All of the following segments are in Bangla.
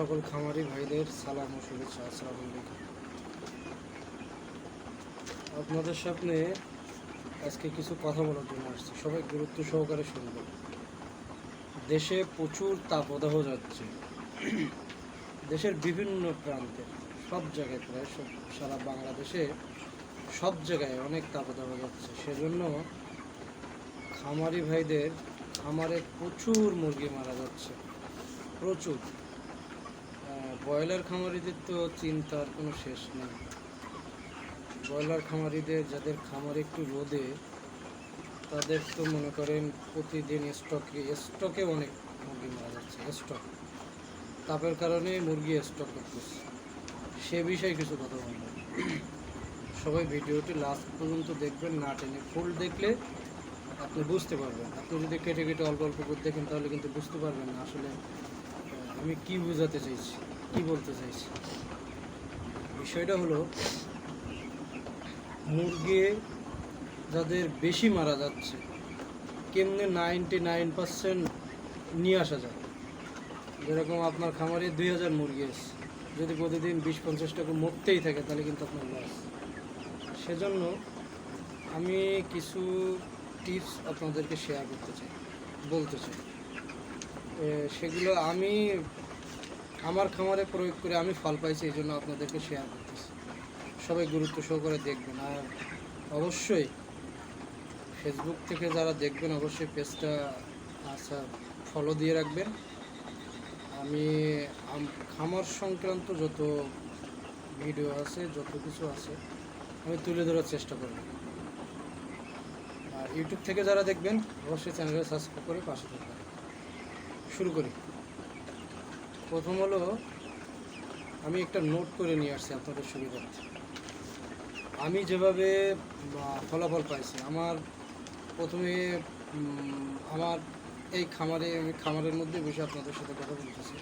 সকল খামারি ভাইদের সালাম ও শুভেচ্ছা। আসসালামু আলাইকুম। আপনাদের সামনে আজকে কিছু কথা বলার জন্য আসছি। সবাই গুরুত্ব সহকারে শুনবেন। দেশে প্রচুর তাপদাহ যাচ্ছে। দেশের বিভিন্ন প্রান্তে, সব জায়গায় প্রায় সব, সারা বাংলাদেশে সব জায়গায় অনেক তাপদাহ যাচ্ছে। সেজন্য খামারি ভাইদের খামারে প্রচুর মুরগি মারা যাচ্ছে। প্রচুর। ব্রয়লার খামারিদের তো চিন্তার কোনো শেষ নেই। ব্রয়লার খামারিদের, যাদের খামার একটু রোদে, তাদের তো মনে করেন প্রতিদিন স্টকে স্টকে অনেক মুরগি মারা যাচ্ছে স্টক তাপের কারণে মুরগি স্টক করতেছে। সে বিষয়ে কিছু কথা বলব। সবাই ভিডিওটি লাস্ট পর্যন্ত দেখবেন, না টেনে ফুল দেখলে আপনি বুঝতে পারবেন। আপনি যদি কেটে কেটে অল্প অল্প করে দেখেন, তাহলে কিন্তু বুঝতে পারবেন না আসলে আমি কি বোঝাতে চাইছি। কি বলতে চাইছি? বিষয়টা হলো, মুরগি যাদের বেশি মারা যাচ্ছে, কেমনে নাইনটি নাইন পার্সেন্ট নিয়ে আসা যায়? যেরকম আপনার খামারে দুই হাজার মুরগি আছে, যদি প্রতিদিন বিশ পঞ্চাশ টাকা মরতেই থাকে, তাহলে কিন্তু আপনার লস সেজন্য আমি কিছু টিপস আপনাদেরকে শেয়ার করতে চাই, বলতে চাই। সেগুলো আমি আমার খামারে প্রয়োগ করে আমি ফল পাইছি, এই জন্য আপনাদেরকে শেয়ার করতেছি। সবাই গুরুত্ব সহকারে দেখবেন। আর অবশ্যই ফেসবুক থেকে যারা দেখবেন, অবশ্যই পেজটা আচ্ছা ফলো দিয়ে রাখবেন। আমি খামার সংক্রান্ত যত ভিডিও আছে, যত কিছু আছে, আমি তুলে ধরার চেষ্টা করব। আর ইউটিউব থেকে যারা দেখবেন, অবশ্যই চ্যানেলটা সাবস্ক্রাইব করে পাশে থাকবেন। শুরু করি। প্রথম হলো, আমি একটা নোট করে নিয়ে আসছি আপনাদের সুবিধার্থে। আমি যেভাবে ফলাফল পাইছি, আমার প্রথমে আমার এই খামারে, আমি খামারের মধ্যে বসে আপনাদের সাথে কথা বলতেছি।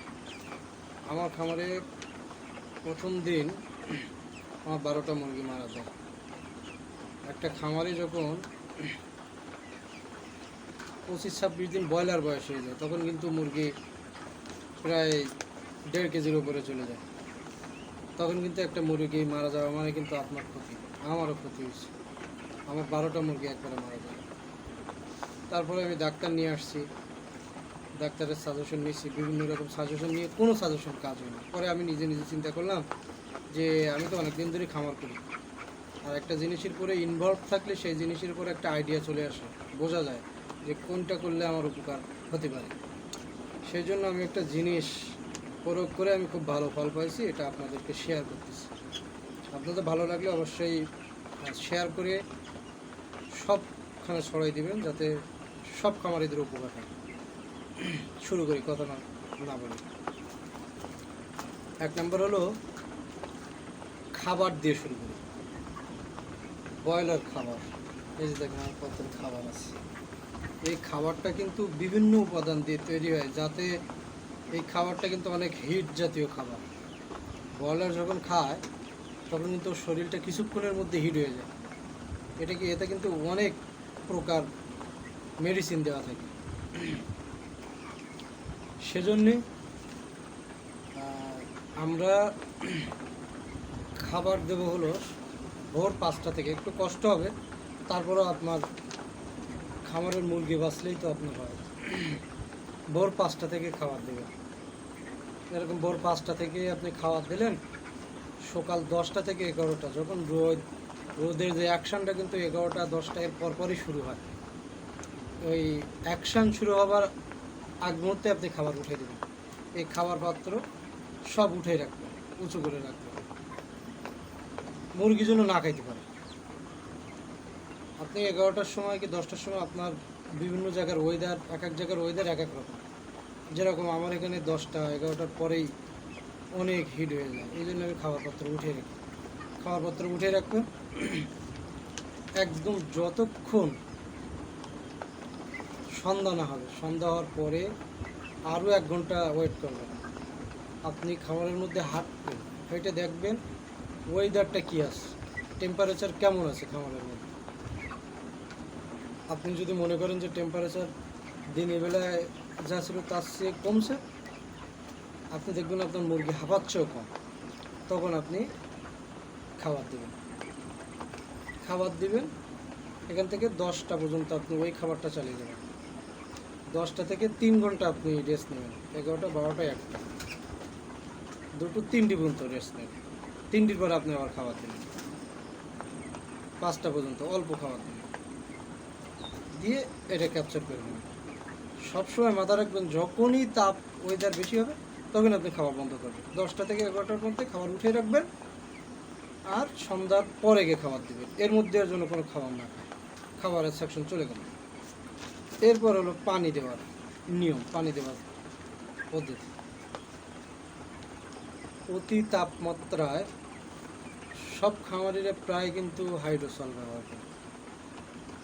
আমার খামারে প্রথম দিন আমার বারোটা মুরগি মারা যায়। একটা খামারে যখন পঁচিশ ছাব্বিশ দিন ব্রয়লার বয়স হয়ে যায়, তখন কিন্তু মুরগি প্রায় দেড় কেজির উপরে চলে যায়। তখন কিন্তু একটা মুরগি মারা যাওয়া মানে কিন্তু আপনার ক্ষতি, আমারও ক্ষতি হয়েছে। আমার বারোটা মুরগি একবারে মারা যায়। তারপরে আমি ডাক্তার নিয়ে আসছি, ডাক্তারের সাজেশন নিয়েছি, বিভিন্ন রকম সাজেশন নিয়ে কোনো সাজেশন কাজ হয় না। পরে আমি নিজে নিজে চিন্তা করলাম যে আমি তো অনেক দিন ধরে খামার করি। আর একটা জিনিসের পরে ইনভলভ থাকলে সেই জিনিসের উপরে একটা আইডিয়া চলে আসে। বোঝা যায় যে কোনটা করলে আমার উপকার হতে পারে। সেই জন্য আমি একটা জিনিস প্রয়োগ করে আমি খুব ভালো ফল পাইছি, এটা আপনাদেরকে শেয়ার করতেছি। আপনাদের ভালো লাগলে অবশ্যই শেয়ার করে সবখানে ছড়াই দিবেন, যাতে সব খামারিদের উপকার হয়। শুরু করি, কথা না না বলি। এক নম্বর হলো, খাবার দিয়ে শুরু করি। ব্রয়লার খাবার, এই যে দেখেন আমার কত খাবার আছে। এই খাবারটা কিন্তু বিভিন্ন উপাদান দিয়ে তৈরি হয় যাতে এই খাবারটা কিন্তু অনেক হিট জাতীয় খাবার। ব্রয়লার যখন খায়, তখন কিন্তু শরীরটা কিছুক্ষণের মধ্যে হিট হয়ে যায়। এটা কি এতে কিন্তু অনেক প্রকার মেডিসিন দেওয়া থাকে। সেজন্যে আমরা খাবার দেবো হলো ভোর পাঁচটা থেকে। একটু কষ্ট হবে, তারপরেও আপনার খামারের মুরগি বাঁচলেই তো আপনার হয়। ভোর পাঁচটা থেকে খাবার দেবেন। এরকম ভোর পাঁচটা থেকে আপনি খাবার দিলেন, সকাল দশটা থেকে এগারোটা, যখন রোদ, রোদের যে অ্যাকশানটা কিন্তু এগারোটা, দশটা, এর পরপরই শুরু হয়। ওই অ্যাকশান শুরু হবার আগ মুহূর্তে আপনি খাবার উঠে দেবেন। এই খাবার পাত্র সব উঠে রাখবেন, উঁচু করে রাখবেন। মুরগি যেন না খাইতে পারে। আপনি এগারোটার সময় কি দশটার সময় আপনার বিভিন্ন জায়গার ওয়েদার এক এক জায়গার ওয়েদার এক এক রকম? যেরকম আমার এখানে দশটা, এগারোটার পরেই অনেক হিট হয়ে যায়। এই জন্য আমি খাবার পত্র উঠে রাখি। খাবার পত্র উঠে রাখবেন একদম যতক্ষণ সন্ধ্যা না হবে, সন্ধ্যা হওয়ার পরে আরও এক ঘণ্টা ওয়েট করবেন। আপনি খাবারের মধ্যে হাঁটবেন হেঁটে দেখবেন ওয়েদারটা কী আছে টেম্পারেচার কেমন আছে খাবারের মধ্যে? আপনি যদি মনে করেন যে টেম্পারেচার দিনের বেলায় যা ছিল তার চেয়ে কমছে, আপনি দেখবেন আপনার মুরগি হাঁপাচ্ছেও কম। তখন আপনি খাবার দেবেন। খাবার দিবেন, এখান থেকে দশটা পর্যন্ত আপনি ওই খাবারটা চালিয়ে দেবেন। দশটা থেকে তিন ঘণ্টা আপনি রেস্ট নেবেন। এগারোটা, বারোটা, একটা। দুটো, তিনটি পর্যন্ত রেস্ট নেবেন। তিনটির পরে আপনি আবার খাবার দেবেন। পাঁচটা পর্যন্ত অল্প খাবার দেবেন। দিয়ে এটা ক্যাপচার করে নেবেন। সবসময় মাথা রাখবেন, যখনই তাপ ওয়েদার বেশি হবে তখন আপনি খাবার বন্ধ করবেন। দশটা থেকে এগারোটার মধ্যে খাবার উঠিয়ে রাখবেন আর সন্ধ্যার পরে গিয়ে খাবার দেবেন। এর মধ্যে জন্য কোনো খাবার না খাবারের সেকশন চলে গেল। এরপর হলো পানি দেওয়ার নিয়ম, পানি দেওয়ার পদ্ধতি। অতি তাপমাত্রায় সব খামারিরা প্রায় কিন্তু হাইড্রোসল ব্যবহার করে।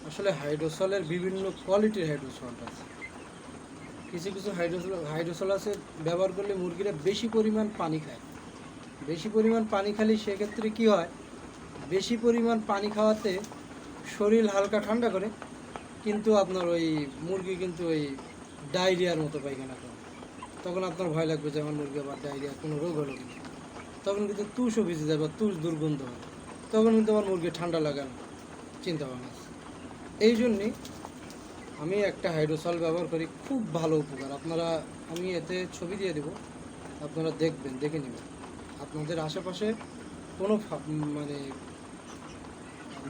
আসলে হাইড্রোসলের বিভিন্ন কোয়ালিটির হাইড্রোসল আছে। কিছু কিছু হাইড্রোসল হাইড্রোসল আছে ব্যবহার করলে মুরগিরা বেশি পরিমাণ পানি খায়। বেশি পরিমাণ পানি খালি সেক্ষেত্রে কি হয়, বেশি পরিমাণ পানি খাওয়াতে শরীর হালকা ঠান্ডা করে, কিন্তু আপনার ওই মুরগি কিন্তু ওই ডায়রিয়ার মতো পায়খানা করে। তখন আপনার ভয় লাগবে যে আমার মুরগি আবার ডায়রিয়া, কোনো রোগ হলো কিনা। তখন কিন্তু তুষও ভিজে যাবে তুষ দুর্গন্ধ হবে তখন কিন্তু আমার মুরগি ঠান্ডা লাগার চিন্তা ভাবনা আছে। এই জন্যই আমি একটা হাইড্রোসল ব্যবহার করি, খুব ভালো উপকার। আপনারা, আমি এতে ছবি দিয়ে দেবো, আপনারা দেখবেন, দেখে নেবেন। আপনাদের আশেপাশে কোনো মানে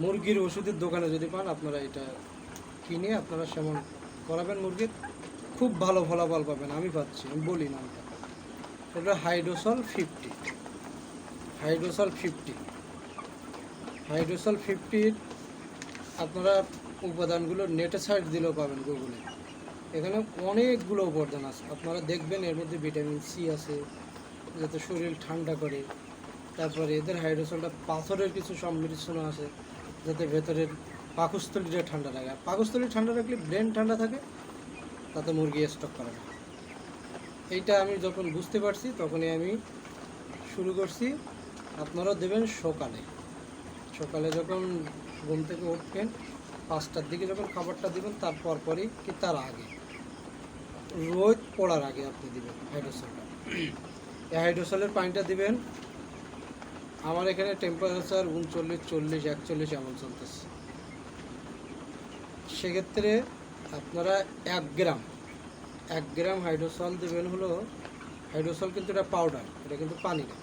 মুরগির ওষুধের দোকানে যদি পান, আপনারা এটা কিনে আপনারা সেমন করাবেন মুরগির। খুব ভালো ফলাফল পাবেন, আমি পাচ্ছি, আমি বলি না এটা hydrosol fifty. Hydrosol fifty. Hydrosol ফিফটির আপনারা উপাদানগুলো নেটে সাইড দিলেও পাবেন গুগলে এখানে অনেকগুলো উপাদান আছে। আপনারা দেখবেন এর মধ্যে ভিটামিন সি আছে, যাতে শরীর ঠান্ডা করে। তারপরে এদের হাইড্রোসলটা পাথরের কিছু সম্মিশ্রণ আছে, যাতে ভেতরের পাকস্থলীটা ঠান্ডা রাখে আর পাকস্থলী ঠান্ডা রাখলে ব্রেন ঠান্ডা থাকে, তাতে মুরগি স্টক করে না। এইটা আমি যখন বুঝতে পারছি, তখনই আমি শুরু করছি। আপনারা দেবেন সকালে। সকালে যখন ঘুম থেকে উঠবেন পাঁচটার দিকে যখন খাবারটা দিবেন, তারপর পরই কি তার আগে। রোদ পড়ার আগে আপনি দিবেন হাইড্রোসলটা এই হাইড্রোসলের পানিটা দিবেন, আমার এখানে টেম্পারেচার উনচল্লিশ, চল্লিশ, একচল্লিশ এমন চলতেছে। সেক্ষেত্রে আপনারা এক গ্রাম এক গ্রাম হাইড্রোসল দেবেন হলো হাইড্রোসল কিন্তু এটা পাউডার এটা কিন্তু পানি না।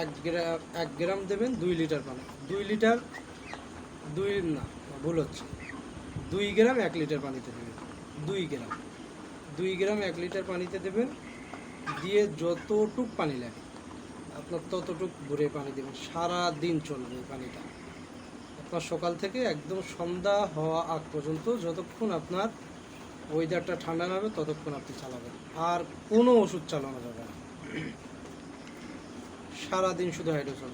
এক গ্রাম এক গ্রাম দেবেন দুই লিটার পানি। দুই লিটার দুই, না, ভুল হচ্ছে। দুই গ্রাম এক লিটার পানিতে দেবেন। দুই গ্রাম। দুই গ্রাম এক লিটার পানিতে দেবেন। দিয়ে যতটুক পানি লাগে, আপনার ততটুক ভরে পানি দেবেন। সারা দিন চলবে পানিটা। আপনার সকাল থেকে একদম সন্ধ্যা হওয়া আগ পর্যন্ত যতক্ষণ আপনার ওয়েদারটা ঠান্ডা হবে, ততক্ষণ আপনি চালাবেন। আর কোনো ওষুধ চালানো যাবে না। সারাদিন শুধু হাইড্রোসল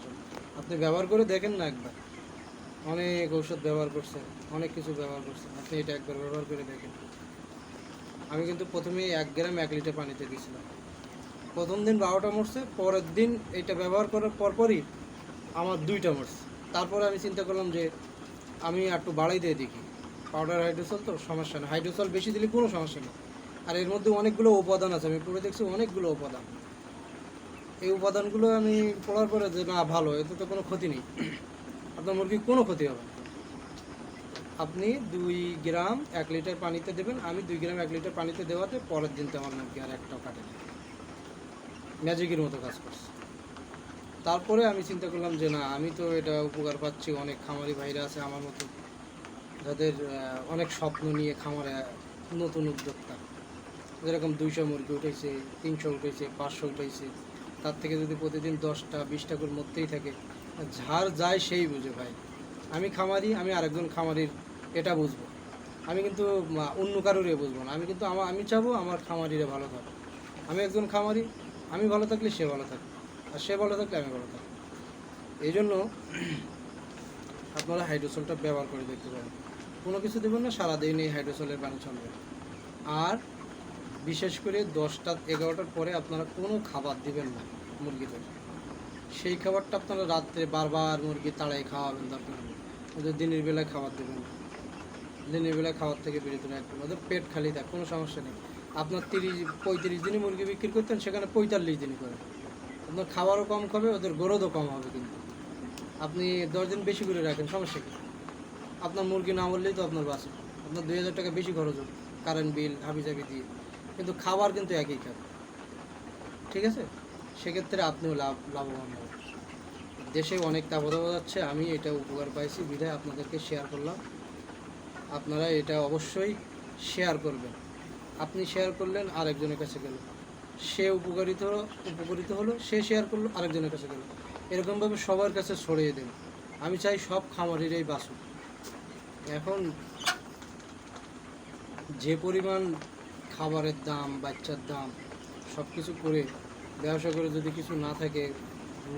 আপনি ব্যবহার করে দেখেন না একবার। অনেক ঔষধ ব্যবহার করছেন অনেক কিছু ব্যবহার করছেন আপনি এটা একবার ব্যবহার করে দেখেন। আমি কিন্তু প্রথমে এক গ্রাম এক লিটার পানিতে দিয়েছিলাম। প্রথম দিন বারোটা মরছে, পরের দিন এটা ব্যবহার করার পরপরই আমার দুইটা মরছে। তারপরে আমি চিন্তা করলাম যে আমি একটু বাড়াই দিয়ে দেখি। পাউডার, হাইড্রোসল তো সমস্যা নেই। হাইড্রোসল বেশি দিলে কোনো সমস্যা নেই। আর এর মধ্যে অনেকগুলো উপাদান আছে, আমি পড়ে দেখছি অনেকগুলো উপাদান। এই উপাদানগুলো আমি পড়ার পরে যে না, ভালো, এতে তো কোনো ক্ষতি নেই। আপনার মুরগির কোনো ক্ষতি হবে না। আপনি দুই গ্রাম এক লিটার পানিতে দেবেন, আমি দুই গ্রাম এক লিটার পানিতে দেওয়াতে পরের দিন তো আমার মুরগি আর একটাও কাটে না। ম্যাজিকের মতো কাজ করছে। তারপরে আমি চিন্তা করলাম যে না, আমি তো এটা উপকার পাচ্ছি, অনেক খামারি ভাইরা আছে আমার মতো, যাদের অনেক স্বপ্ন নিয়ে খামারে নতুন উদ্যোক্তা। যেরকম দুইশো মুরগি উঠেছে, তিনশো উঠেছে, পাঁচশো উঠেছে, তার থেকে যদি প্রতিদিন দশটা, বিশটা করে মরতেই থাকে ঝাড় যায় সেই বুঝে ভাই। আমি খামারি, আমি আরেকজন খামারির, এটা বুঝব। আমি কিন্তু অন্য কারোর বুঝব না। আমি কিন্তু আমার আমি চাবো আমার খামারিরা ভালো থাকে আমি একজন খামারি, আমি ভালো থাকলে সে ভালো থাকে আর সে ভালো থাকলে আমি ভালো থাকি এই জন্য আপনারা হাইড্রোসলটা ব্যবহার করে দেখতে পারেন। কোনো কিছু দেবেন না, সারাদিন এই হাইড্রোসলের পানি চলবে আর বিশেষ করে দশটা, এগারোটার পরে আপনারা কোনো খাবার দিবেন না মুরগিদের। সেই খাবারটা আপনারা রাত্রে বারবার মুরগি তাড়াই খাওয়াবেন দরকার নেই। ওদের দিনের বেলায় খাবার দেবেন। দিনের বেলায় খাবার থেকে বেরিয়ে রাখবেন। ওদের পেট খালি থাক, কোনো সমস্যা নেই। আপনার তিরিশ, পঁয়ত্রিশ দিনে মুরগি বিক্রি করতেন, সেখানে পঁয়তাল্লিশ দিনই করেন আপনার খাবারও কম খাবে, ওদের গ্রোথও কম হবে কিন্তু। আপনি দশ দিন বেশি করে রাখেন, সমস্যা কি? আপনার মুরগি না বললেই তো আপনার বাঁচে আপনার দুই হাজার টাকা বেশি খরচ হবে কারেন্ট বিল হাবি জাবি দিয়ে। কিন্তু খাবার কিন্তু একই খাবে। ঠিক আছে? সেক্ষেত্রে আপনিও লাভ, লাভবান হবেন। দেশে অনেক তাবদাবা যাচ্ছে আমি এটা উপকার পাইছি, বিধায় আপনাদেরকে শেয়ার করলাম। আপনারা এটা অবশ্যই শেয়ার করবেন। আপনি শেয়ার করলেন, আরেকজনের কাছে গেল। সে উপকারিত উপকারিত হলো, সে শেয়ার করল, আরেকজনের কাছে গেল। এরকমভাবে সবার কাছে ছড়িয়ে দেন। আমি চাই সব খামারিরাই বাঁচুক। এখন যে পরিমাণ খাবারের দাম, বাচ্চার দাম সব কিছু করে, ব্যবসা করে যদি কিছু না থাকে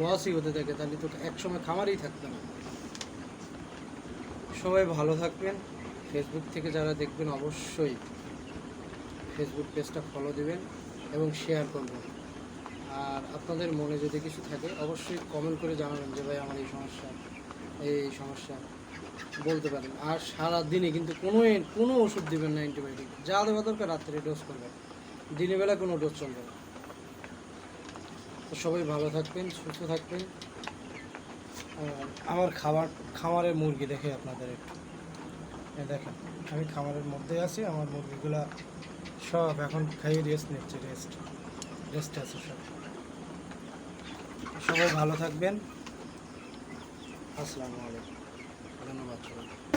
লসই হতে থাকে, তাহলে তো একসময় খামারই থাকবে না। সবাই ভালো থাকবেন। ফেসবুক থেকে যারা দেখবেন অবশ্যই ফেসবুক পেজটা ফলো দেবেন এবং শেয়ার করবেন। আর আপনাদের মনে যদি কিছু থাকে, অবশ্যই কমেন্ট করে জানাবেন যে, ভাই, আমার এই সমস্যা এই সমস্যা। বলতে পারেন। আর সারা দিনে কিন্তু কোনো কোনো ওষুধ দেবেন না অ্যান্টিবায়োটিক যা দেওয়া দরকার, রাত্রে ডোজ করবেন। দিনের বেলা কোনো ডোজ চলবে না। তো সবাই ভালো থাকবেন, সুস্থ থাকবেন। আমার খাবার, খামারের মুরগি দেখে আপনাদের একটু। দেখেন, আমি খামারের মধ্যে আছি, আমার মুরগিগুলা সব এখন খাইয়ে রেস্ট নিচ্ছে রেস্ট রেস্ট আছে সব। সবাই ভালো থাকবেন। আসসালামু আলাইকুম। ধন্যবাদ সবাই